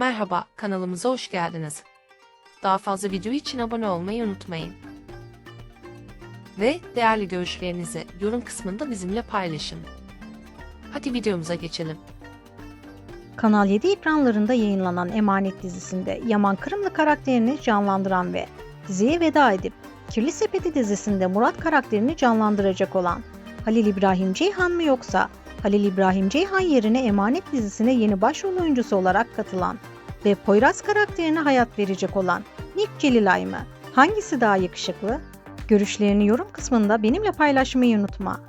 Merhaba, kanalımıza hoş geldiniz. Daha fazla video için abone olmayı unutmayın. Ve değerli görüşlerinizi yorum kısmında bizimle paylaşın. Hadi videomuza geçelim. Kanal 7 ekranlarında yayınlanan Emanet dizisinde Yaman Kırımlı karakterini canlandıran ve diziye veda edip Kirli Sepeti dizisinde Murat karakterini canlandıracak olan Halil İbrahim Ceyhan mı yoksa Halil İbrahim Ceyhan yerine Emanet dizisine yeni başrol oyuncusu olarak katılan ve Poyraz karakterine hayat verecek olan Nick Celilay mı? Hangisi daha yakışıklı? Görüşlerini yorum kısmında benimle paylaşmayı unutma.